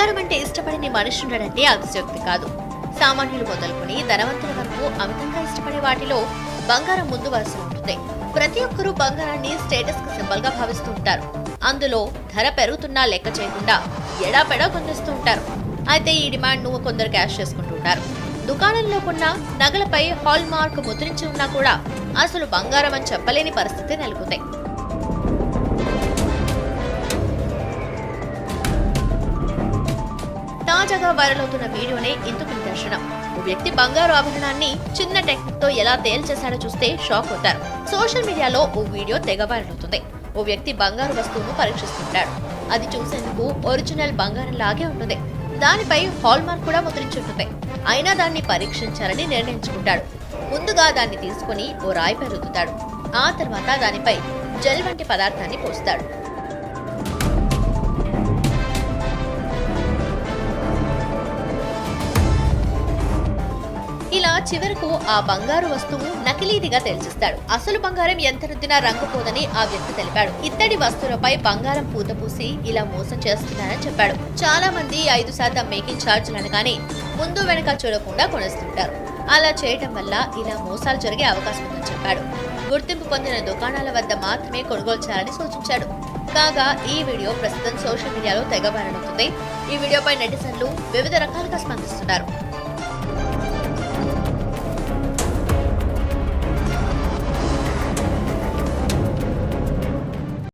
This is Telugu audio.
బంగారం అంటే ఇష్టపడని మనిషి ఉండడంటే అతిశక్తి కాదు. సామాన్యులు మొదలుకొని ధనవంతుల వరకు అమితంగా ఇష్టపడే వాటిలో బంగారం ముందు వరుస ఉంటుంది. ప్రతి ఒక్కరూ బంగారాన్ని స్టేటస్కు సింబల్గా భావిస్తూ ఉంటారు. అందులో ధర పెరుగుతున్నా లెక్క చేయకుండా ఎడాపెడా కొనిస్తూ ఉంటారు. అయితే ఈ డిమాండ్ను కొందరు క్యాష్ చేసుకుంటూ ఉంటారు. దుకాణంలో కొన్న నగలపై హాల్ మార్క్ ముద్రించి ఉన్నా కూడా అసలు బంగారం అని చెప్పలేని పరిస్థితి నెలకొంది. తాజాగా వైరల్ అవుతున్న వీడియోనే ఇందుకు నిదర్శనం. ఓ వ్యక్తి బంగారు ఆభరణాన్ని చిన్న టెక్నిక్తో ఎలా తేల్చేశాడో చూస్తే షాక్ అవుతారు. సోషల్ మీడియాలో ఓ వీడియో తెగ వైరల్ అవుతుంది. ఓ వ్యక్తి బంగారు వస్తువును పరీక్షిస్తుంటాడు. అది చూసేందుకు ఒరిజినల్ బంగారం లాగే ఉంటుంది. దానిపై హాల్ మార్క్ కూడా ముద్రించుంటుంది అయినా దాన్ని పరీక్షించాలని నిర్ణయించుకుంటాడు. ముందుగా దాన్ని తీసుకుని ఓ రాయిపై రుద్దుతాడు. ఆ తర్వాత దానిపై జెల్ వంటి పదార్థాన్ని పోస్తాడు. ఇలా చివరకు ఆ బంగారు వస్తువు నకిలీదిగా తెలిసిస్తాడు అసలు బంగారం ఎంత రుద్దినా రంగు పోదని ఆ వ్యక్తి తెలిపాడు. ఇత్తడి వస్తువులపై బంగారం పూత పూసి ఇలా మోసం చేస్తున్నారని చెప్పాడు. చాలా మంది ఐదు శాతం మేకింగ్ ఛార్జీలు అనగానే ముందు వెనక చూడకుండా కొనేస్తుంటారు. అలా చేయటం వల్ల ఇలా మోసాలు జరిగే అవకాశం ఉందని చెప్పాడు. గుర్తింపు పొందిన దుకాణాల వద్ద మాత్రమే కొనుగోలు చేయాలని సూచించాడు. కాగా ఈ వీడియో ప్రస్తుతం సోషల్ మీడియాలో తెగ ఈ వీడియోపై నెటిజన్లు వివిధ రకాలుగా స్పందిస్తున్నారు.